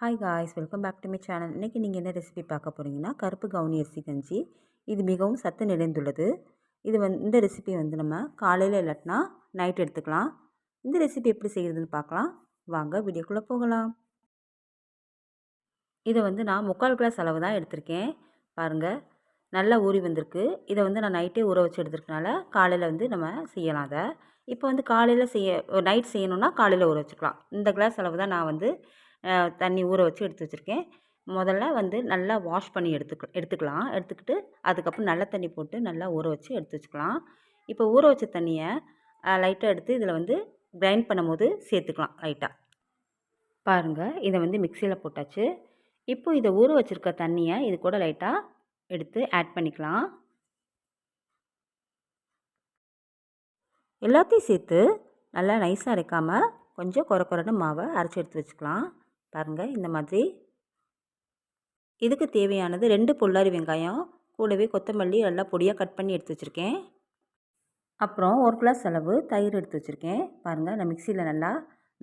Hi guys welcome back to my channel இன்றைக்கி நீங்கள் என்ன ரெசிபி பார்க்க போகிறீங்கன்னா கருப்பு கவுனி அரிசி கஞ்சி. இது மிகவும் சத்து நிறைந்துள்ளது. இது வந்து இந்த ரெசிபி வந்து நம்ம காலையில் இல்லாட்டினா நைட் எடுத்துக்கலாம். இந்த ரெசிபி எப்படி செய்கிறதுன்னு பார்க்கலாம். வாங்க வீடியோக்குள்ளே போகலாம். இதை வந்து நான் முக்கால் கிளாஸ் அளவு தான் எடுத்திருக்கேன். பாருங்கள் நல்லா ஊறி வந்திருக்கு. இதை வந்து நான் நைட்டே ஊற வச்சு எடுத்துருக்கனால காலையில் வந்து நம்ம செய்யலாம் அதை. இப்போ வந்து காலையில் செய்ய நைட் செய்யணுன்னா காலையில் ஊற வச்சுக்கலாம். இந்த கிளாஸ் அளவு தான் நான் வந்து தண்ணி ஊற வச்சு எடுத்து வச்சுருக்கேன். முதல்ல வந்து நல்லா வாஷ் பண்ணி எடுத்துக்க எடுத்துக்கலாம். எடுத்துக்கிட்டு அதுக்கப்புறம் நல்ல தண்ணி போட்டு நல்லா ஊற வச்சு எடுத்து வச்சுக்கலாம். இப்போ ஊற வச்ச தண்ணியை லைட்டாக எடுத்து இதில் வந்து கிரைண்ட் பண்ணும்போது சேர்த்துக்கலாம் லைட்டாக பாருங்கள் இதை வந்து மிக்சியில் போட்டாச்சு. இப்போ இதை ஊற வச்சுருக்க தண்ணியை இது கூட லைட்டாக எடுத்து ஆட் பண்ணிக்கலாம். எல்லாத்தையும் சேர்த்து நல்லா நைஸாக அரைக்காமல் கொஞ்சம் குறை குறைன்னு மாவை அரைச்சி எடுத்து வச்சுக்கலாம். பாருங்கள் இந்த மாதிரி. இதுக்கு தேவையானது ரெண்டு பொள்ளாரி வெங்காயம் கூடவே கொத்தமல்லி நல்லா பொடியாக கட் பண்ணி எடுத்து வச்சுருக்கேன். அப்புறம் ஒரு கிளாஸ் அளவு தயிர் எடுத்து வச்சுருக்கேன். பாருங்கள் நான் மிக்சியில் நல்லா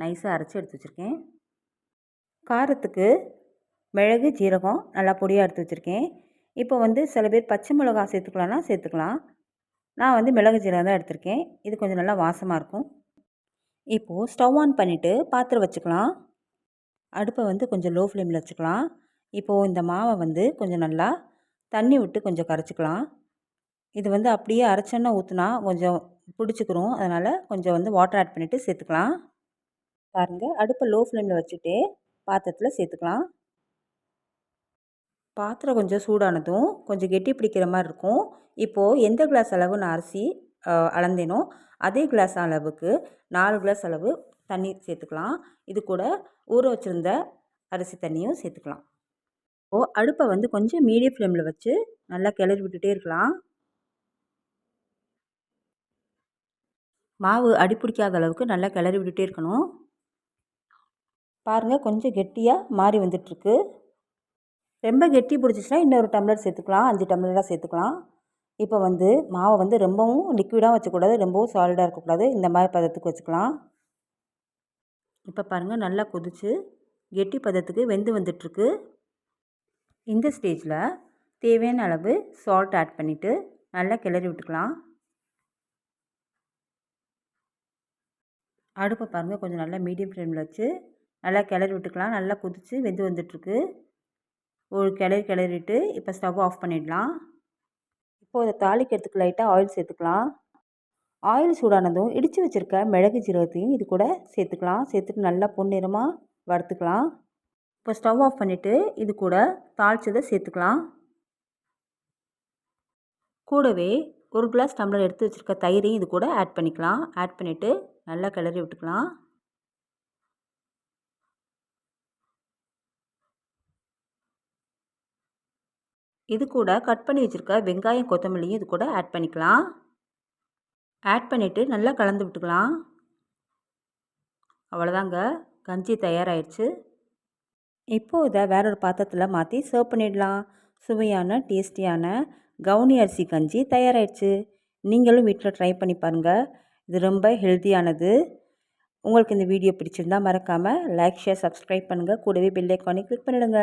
நைஸாக அரைச்சி எடுத்து வச்சுருக்கேன். காரத்துக்கு மிளகு ஜீரகம் நல்லா பொடியாக எடுத்து வச்சுருக்கேன். இப்போ வந்து சில பேர் பச்சை மிளகா சேர்த்துக்கலான்னா சேர்த்துக்கலாம். நான் வந்து மிளகு ஜீரகம் தான் எடுத்திருக்கேன். இது கொஞ்சம் நல்லா வாசமாக இருக்கும். இப்போது ஸ்டவ் ஆன் பண்ணிவிட்டு பாத்திரம் வச்சுக்கலாம். அடுப்பை வந்து கொஞ்சம் லோ ஃப்ளேமில் வச்சுக்கலாம். இப்போது இந்த மாவை வந்து கொஞ்சம் நல்லா தண்ணி விட்டு கொஞ்சம் கரைச்சிக்கலாம். இது வந்து அப்படியே அரைச்சோன்னா ஊற்றுனா கொஞ்சம் பிடிச்சிக்கிறோம் அதனால் கொஞ்சம் வந்து வாட்டர் ஆட் பண்ணிவிட்டு சேர்த்துக்கலாம். பாருங்கள் அடுப்பை லோ ஃப்ளேமில் வச்சுட்டு பாத்திரத்தில் சேர்த்துக்கலாம். பாத்திரம் கொஞ்சம் சூடானதும் கொஞ்சம் கெட்டி பிடிக்கிற மாதிரி இருக்கும். இப்போது எந்த கிளாஸ் அளவு நான் அரிசி அளந்தேனோ அதே கிளாஸ் அளவுக்கு நாலு கிளாஸ் அளவு தண்ணி சேர்த்துக்கலாம். இது கூட ஊற வச்சுருந்த அரிசி தண்ணியும் சேர்த்துக்கலாம். ஓ அடுப்பை வந்து கொஞ்சம் மீடியம் ஃப்ளேமில் வச்சு நல்லா கிளறி விட்டுட்டே இருக்கலாம். மாவு அடி பிடிக்காத அளவுக்கு நல்லா கிளறி விட்டுட்டே இருக்கணும். பாருங்கள் கொஞ்சம் கெட்டியாக மாறி வந்துட்டுருக்கு ரொம்ப கெட்டி பிடிச்சிச்சின்னா இன்னொரு டம்ளர் சேர்த்துக்கலாம். அஞ்சு டம்ளராக சேர்த்துக்கலாம். இப்போ வந்து மாவை வந்து ரொம்பவும் லிக்விடாக வச்சக்கூடாது ரொம்பவும் சாலிடாக இருக்கக்கூடாது. இந்த மாதிரி பதத்துக்கு வச்சுக்கலாம். இப்போ பாருங்கள் நல்லா கொதித்து கெட்டி பதத்துக்கு வெந்து வந்துட்டுருக்கு. இந்த ஸ்டேஜில் தேவையான அளவு சால்ட் ஆட் பண்ணிவிட்டு நல்லா கிளறி விட்டுக்கலாம். அடுப்பை பாருங்கள் கொஞ்சம் நல்லா மீடியம் ஃப்ளேமில் வச்சு நல்லா கிளறி விட்டுக்கலாம். நல்லா கொதித்து வெந்து வந்துட்டுருக்கு. ஒரு கிளறி கிளறிட்டு இப்போ ஸ்டவ் ஆஃப் பண்ணிடலாம். இப்போது அதை தாளிக்கிறதுக்கு லைட்டாக ஆயில் சேர்த்துக்கலாம். ஆயில் சூடானதும் இடித்து வச்சுருக்க மிளகு ஜீரகத்தையும் இது கூட சேர்த்துக்கலாம். சேர்த்துட்டு நல்லா பொன்னிறமாக வறுத்துக்கலாம். இப்போ ஸ்டவ் ஆஃப் பண்ணிவிட்டு இது கூட தாளிச்சதை சேர்த்துக்கலாம். கூடவே ஒரு கிளாஸ் டம்ளர் எடுத்து வச்சுருக்க தயிரையும் இது கூட ஆட் பண்ணிக்கலாம். ஆட் பண்ணிவிட்டு நல்லா கிளறி விட்டுக்கலாம். இது கூட கட் பண்ணி வச்சுருக்க வெங்காயம் கொத்தமல்லியும் இது கூட ஆட் பண்ணிக்கலாம். ஆட் பண்ணிவிட்டு நல்லா கலந்து விட்டுக்கலாம். அவ்வளோதாங்க. கஞ்சி தயாராகிடுச்சு இப்போது இதை வேற ஒரு பாத்திரத்தில் மாற்றி சர்வ் பண்ணிடலாம். சுவையான டேஸ்டியான கவுனி அரிசி கஞ்சி தயாராகிடுச்சு நீங்களும் வீட்டில் ட்ரை பண்ணி பாருங்கள் இது ரொம்ப ஹெல்த்தியானது உங்களுக்கு இந்த வீடியோ பிடிச்சிருந்தால் மறக்காமல் லைக் ஷேர் சப்ஸ்கிரைப் பண்ணுங்கள் கூடவே பெல் ஐக்கானே கிளிக் பண்ணிவிடுங்க